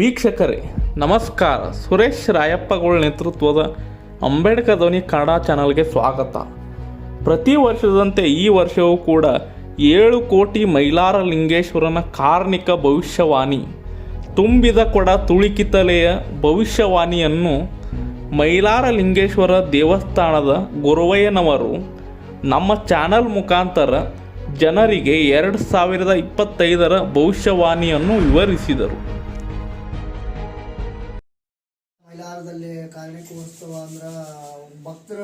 ವೀಕ್ಷಕರೇ, ನಮಸ್ಕಾರ. ಸುರೇಶ್ ರಾಯಪ್ಪಗಳ ನೇತೃತ್ವದ ಅಂಬೇಡ್ಕರ್ ಧ್ವನಿ ಕನ್ನಡ ಚಾನಲ್ಗೆ ಸ್ವಾಗತ. ಪ್ರತಿ ವರ್ಷದಂತೆ ಈ ವರ್ಷವೂ ಕೂಡ ಏಳು ಕೋಟಿ ಮೈಲಾರ ಲಿಂಗೇಶ್ವರನ ಕಾರ್ಣಿಕ ಭವಿಷ್ಯವಾಣಿ, ತುಂಬಿದ ಕೊಡ ತುಳಿಕಿತಲೆಯ ಭವಿಷ್ಯವಾಣಿಯನ್ನು ಮೈಲಾರ ಲಿಂಗೇಶ್ವರ ದೇವಸ್ಥಾನದ ಗುರುವಯ್ಯನವರು ನಮ್ಮ ಚಾನಲ್ ಮುಖಾಂತರ ಜನರಿಗೆ ಎರಡು ಸಾವಿರದ ಇಪ್ಪತ್ತೈದರ ಭವಿಷ್ಯವಾಣಿಯನ್ನು ವಿವರಿಸಿದರು. ಮೈಲಾರದಲ್ಲಿ ಕಾರ್ಣಿಕೋತ್ಸವ ಅಂದ್ರ ಭಕ್ತರ,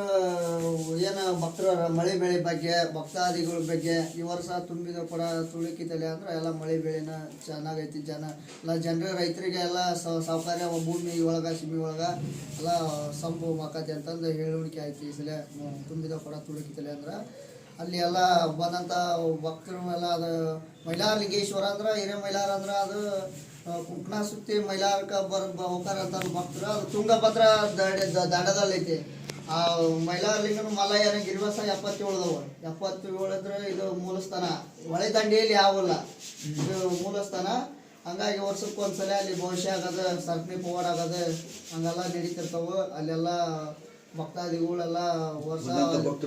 ಏನ ಭಕ್ತರ ಮಳೆ ಬೆಳೆ ಬಗ್ಗೆ, ಭಕ್ತಾದಿಗಳ ಬಗ್ಗೆ ಈ ವರ್ಷ ತುಂಬಿದ ಕೂಡ ತುಳುಕಿತಲೆ ಅಂದ್ರೆ ಎಲ್ಲ ಮಳೆ ಬೆಳೆನ ಚೆನ್ನಾಗೈತಿ. ಜನ, ಎಲ್ಲ ಜನರ ರೈತರಿಗೆ ಎಲ್ಲ ಸೌಕರ್ಯ, ಭೂಮಿ ಒಳಗ, ಸಿಮಿ ಒಳಗ ಎಲ್ಲ ಸಂಭವ ಮಾಕತಿ ಅಂತಂದು ಹೇಳುವಿಕೆ ಐತಿ ಈ ಸಲ. ತುಂಬಿದ ಕೂಡ ತುಳುಕಿತಲೆ ಅಂದ್ರ ಅಲ್ಲಿ ಎಲ್ಲ ಬಂದಂತ ಭಕ್ತರು ಎಲ್ಲ ಅದು ಮೈಲಾರ ಲಿಂಗೇಶ್ವರ ಅಂದ್ರ ಹಿರೇ ಮೈಲಾರ ಅಂದ್ರ ಅದು ಕುಂಕಣ ಸುತ್ತಿ ಮೈಲಾರಕ ಬರ ಹೋಗ್ತಾರೆ ಅಂತ ಭಕ್ತರು. ಅದು ತುಂಗಭದ್ರ ದಡ ದಂಡದಲ್ಲೈತಿ ದಡದಲ್ಲೈತಿ. ಆ ಮೈಲಾರ ಲಿಂಗನ ಮಲಯನ ಗಿರಿವಾಸ ಎಪ್ಪತ್ತೇಳದವ ಎಪ್ಪತ್ತೇಳು ಅಂದ್ರೆ ಇದು ಮೂಲಸ್ಥಾನ. ಹೊಳೆ ದಂಡೆಯಲ್ಲಿ ಯಾವಲ್ಲ. ಇದು ಮೂಲಸ್ಥಾನ. ಹಂಗಾಗಿ ವರ್ಷಕ್ಕೆ ಒಂದ್ಸಲ ಅಲ್ಲಿ ಭವಿಷ್ಯ ಆಗದ ಸರ್ಕಿ ಪವಾಡ ಆಗದ ಹಂಗೆಲ್ಲ ನಡೀತಿರ್ತಾವೆ. ಅಲ್ಲೆಲ್ಲ ಭಕ್ತಾದಿಗಳೆಲ್ಲ ವರ್ಷ.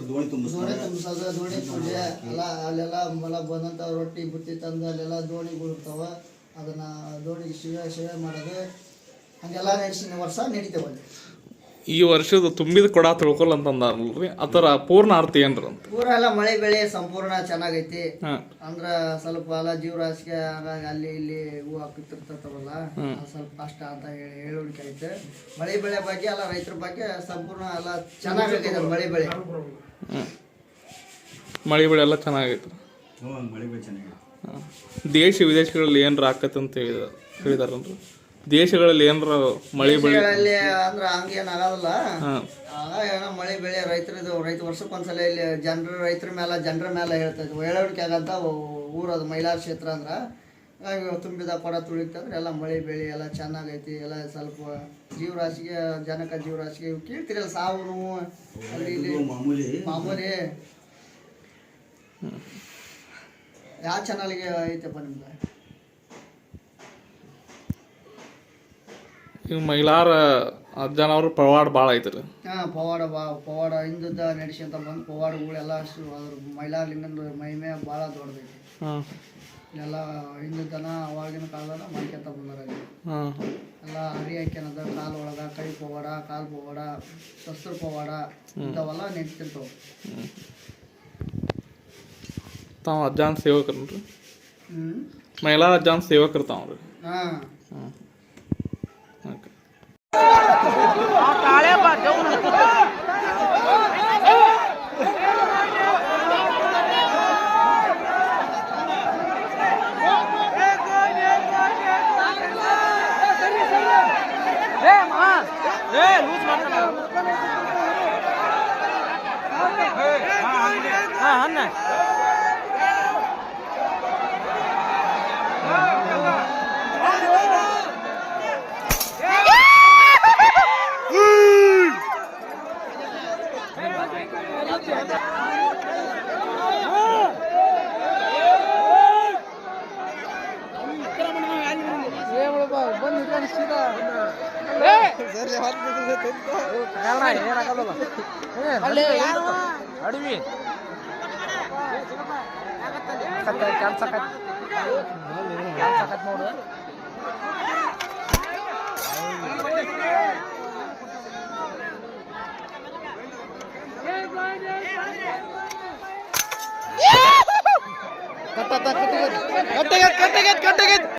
ದೋಣಿ ತುಂಬಿಸೋದು ದೋಣಿ ಪೂಜೆ ಎಲ್ಲ ಅಲ್ಲೆಲ್ಲ ಮಲ ಬಂದಂಥ ರೊಟ್ಟಿ ಬುತ್ತಿ ತಂದು ಅಲ್ಲೆಲ್ಲ ದೋಣಿಗಳು ಇರ್ತಾವ ಅದನ್ನ ದೋಣಿಗೆ ಶಿವೆ ಶಿವೆ ಮಾಡೋದು ಹಂಗೆಲ್ಲ ನಡೆಸಿನ ವರ್ಷ ನಡೀತೇವೆ ಅಲ್ಲಿ. ಈ ವರ್ಷದ ತುಂಬಿದ ಕೊಡ ತಿಳ್ಕೊಲ್ ಅಂತಂದಾರಲ್ರಿ? ಅದರ ಪೂರ್ಣ ಅರ್ಥ ಏನ್ರಿ ಅಂತ? ಪೂರ ಎಲ್ಲ ಮಳೆ ಬೆಳೆ ಸಂಪೂರ್ಣ ಚೆನ್ನಾಗೈತಿ. ಹಾಂ. ಅಂದ್ರ ಸ್ವಲ್ಪ ಎಲ್ಲ ಜೀವರಾಶಿಗೆ ಹಾಗಾಗಿ ಅಲ್ಲಿ ಇಲ್ಲಿ ಹೂ. ಹಾಕಿರ್ತಿರ್ತಾವಲ್ಲ. ಅದ್ ಸ್ವಲ್ಪ ಕಷ್ಟ ಅಂತ ಹೇಳಿ ಹೇಳುವಿಕೆ ಐತೆ. ಮಳೆ ಬೆಳೆ ಬಗ್ಗೆ ಎಲ್ಲ ರೈತರ ಬಗ್ಗೆ ಸಂಪೂರ್ಣ ಎಲ್ಲ ಚೆನ್ನಾಗೈತೆ ಮಳೆ ಬೆಳೆ. ಮಳೆ ಬೆಳೆ ಎಲ್ಲ ಚೆನ್ನಾಗೈತೆ ಹ್ಞೂ ಮಳೆ ಬೆಳೆ ಚೆನ್ನಾಗಿದೆ. ದೇಶ ವಿದೇಶಗಳಲ್ಲಿ ಏನರ ಆಕತ್ತೆ ಅಂತ ಹೇಳಿದ ಹೇಳಿದಾರಲ್ರಿ? ದೇಶಗಳಲ್ಲಿ ಏನರ ಮಳೆ ಬೆಳೆ ದೇಶಗಳಲ್ಲಿ ಅಂದ್ರ ಹಂಗೇನ್ ಆಗೋದಿಲ್ಲ ಹಾಂ. ಆಗ ಏನೋ ಮಳೆ ಬೆಳೆ ರೈತರದು ರೈತ ವರ್ಷಕ್ಕೊಂದ್ಸಲ ಇಲ್ಲಿ ಜನರ ರೈತರ ಮೇಲೆ ಜನರ ಮೇಲೆ ಹೇಳ್ತೈತಿ. ಹೇಳೋಕೆ ಆಗಂತ ಊರದು ಮೈಲಾರ ಕ್ಷೇತ್ರ ಅಂದ್ರ ಹಾಗಾಗಿ ತುಂಬಿದ ಕೊಡ ತುಳಿತಂದ್ರೆ ಎಲ್ಲ ಮಳೆ ಬೆಳೆ ಎಲ್ಲ ಚೆನ್ನಾಗೈತಿ. ಎಲ್ಲ ಸ್ವಲ್ಪ ಜೀವರಾಶಿಗೆ ಜನಕ ಜೀವರಾಶಿಗೆ ಇವು ಕೇಳ್ತಿರಲ್ಲ ಸಾವು ನೋವು ಅಲ್ಲಿ ಇಲ್ಲಿ ಮಾಮೂಲಿ ಮಾಮೂಲಿ ಯಾವ ಚಾನಲ್ಗೆ ಐತೆಪ್ಪ ನಿಮ್ಗೆ ಈಗ ಮೈಲಾರ ಅವರು ಪವಾಡ ಭಾಳ ಐತ್ರಿ. ಹಾ ಪವಾಡ ಬಾ ಪವಾಡ ಹಿಂದುದ್ದ ನಡೆಸ್ಕೊಂತ ಬಂದು ಪವಾಡಗಳೆಲ್ಲ ಅಷ್ಟು ಅದ್ರ ಮೈಲಾರ ಲಿಂಗನ ಮಹಿಮೆ ಭಾಳ ದೊಡ್ಡದೈತಿ. ಹಾಂ. ಎಲ್ಲ ಹಿಂದುದ್ದನ ಅವಾಗಿನ ಕಾಲದಾಗ ಮಾಡ್ಕೊಂತ ಬಂದಾರ. ಹಾಂ. ಎಲ್ಲ ಹರಿ ಹಾಕ್ಯನದ ಕಾಲು ಒಳಗ ಕೈ ಪವಾಡ ಕಾಲು ಪವಾಡ ಸಸ್ರ ಪವಾಡ ಇಂಥವೆಲ್ಲ ನಡೀತಿರ್ತಾವ ತಾವು ಅಜ್ಜಾನ್ ಸೇವಕರನ್ರಿ ಹ್ಮ್ ಮೈಲಾರ ಅಜ್ಜಾನ್ ಸೇವಕರು ತಾವ್ರಿ ಹಾ ಹಾಂ ಓಕೆ ಅಡವಿ ಕೆಲ್ಸ ಕೆಲ್ಸ ನೋಡು ಕಟ್ಟ ಕಟ್ಟಿಗೆ ಕಟ್ಟಿಗೆ ಕಟ್ಟಿಗೆ